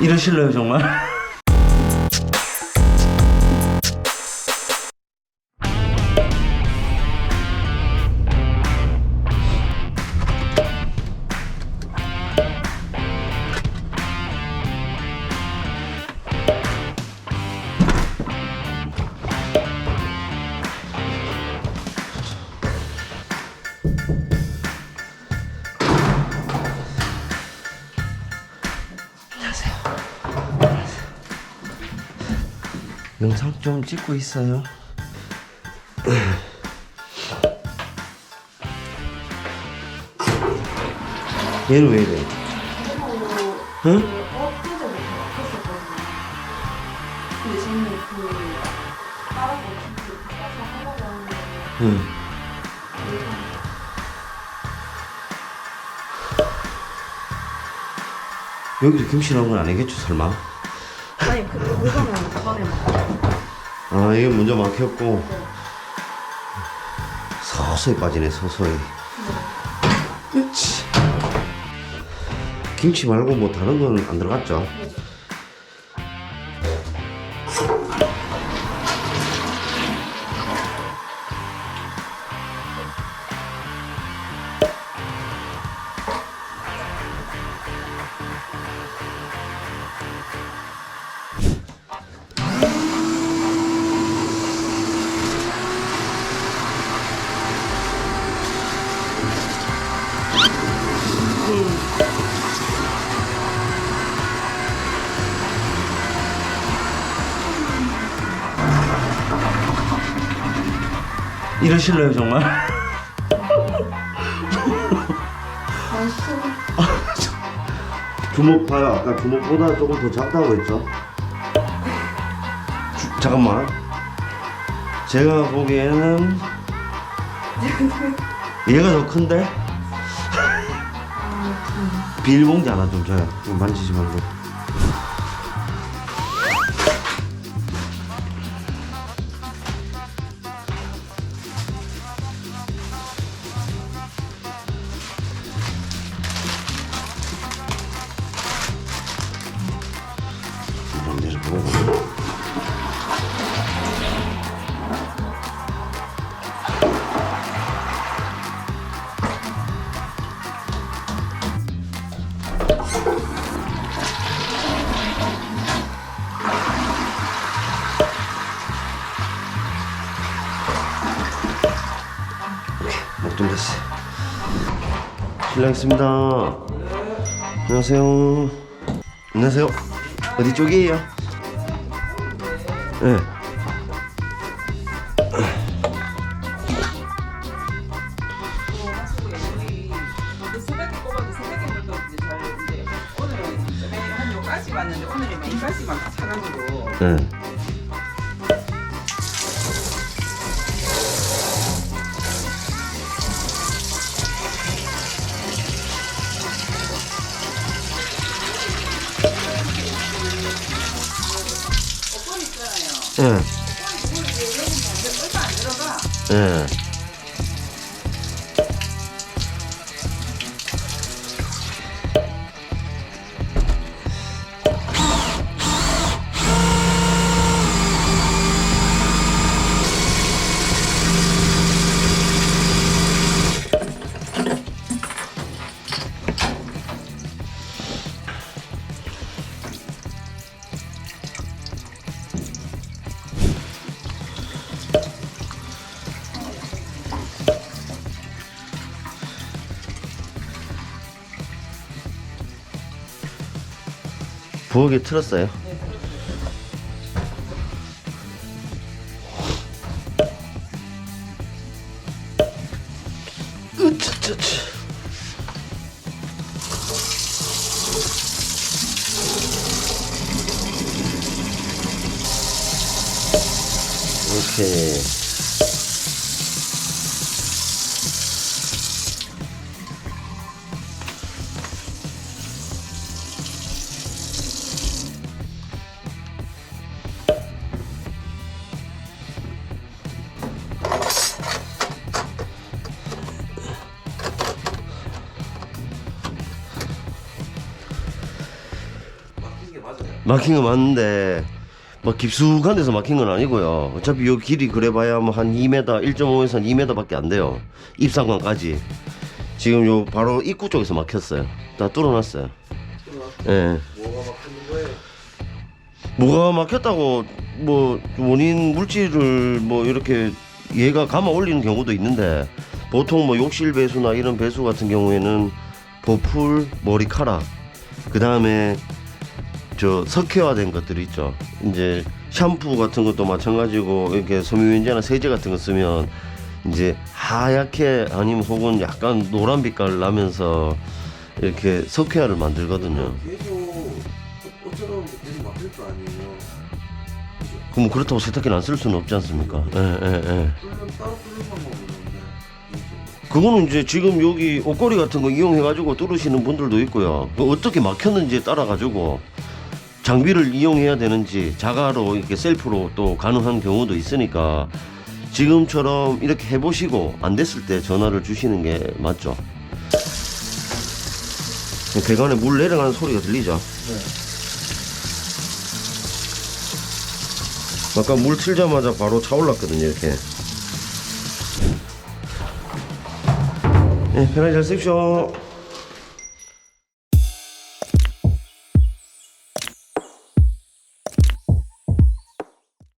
이러실래요 정말? 영상 좀 찍고 있어요. 얘는 왜 이래? 응? 응. 여기도 김치 넣은 건 아니겠죠, 설마? 아니 그 그거는 전에 막 아, 이게 먼저 막혔고. 서서히 빠지네, 서서히. 으치. 김치 말고 뭐 다른 건 안 들어갔죠? 이러실래요, 정말? 주먹 봐요. 아까 주먹보다 조금 더 작다고 했죠? 주- 잠깐만. 제가 보기에는 얘가 더 큰데? 비닐봉지 하나 좀 줘요. 좀 만지지 말고. 목좀 됐어. 실례하겠습니다. 안녕하세요. 안녕하세요. 어디 쪽이에요? 네. 그 있잖 부엌에 틀었어요. 이렇게 막힌 거 맞는데 막 깊숙한 데서 막힌 건 아니고요. 어차피 요 길이 그래봐야 뭐 한 2m, 1.5에서 2m밖에 안 돼요. 입상관까지. 지금 요 바로 입구 쪽에서 막혔어요. 다 뚫어놨어요. 예. 뭐가 막혔다고 뭐 원인 물질을 뭐 이렇게 얘가 감아 올리는 경우도 있는데 보통 뭐 욕실 배수나 이런 배수 같은 경우에는 보풀, 머리카락 그 다음에 저 석회화된 것들 있죠. 이제 샴푸 같은 것도 마찬가지고 이렇게 섬유유연제나 세제 같은 거 쓰면 이제 하얗게 아니면 혹은 약간 노란 빛깔 나면서 이렇게 석회화를 만들거든요. 계속 어쩌다 계속 막힐 거 아니에요. 그럼 그렇다고 세탁기를 안 쓸 수는 없지 않습니까? 예, 예, 예. 뚫는 따로 뚫는 방법은 없는데. 그거는 이제 지금 여기 옷걸이 같은 거 이용해가지고 뚫으시는 분들도 있고요. 그 어떻게 막혔는지에 따라가지고 장비를 이용해야 되는지 자가로 이렇게 셀프로 또 가능한 경우도 있으니까 지금처럼 이렇게 해보시고 안 됐을 때 전화를 주시는 게 맞죠. 배관에 물 내려가는 소리가 들리죠? 아까 물 틀자마자 바로 차올랐거든요, 이렇게. 네, 편하게 잘 쓰십시오.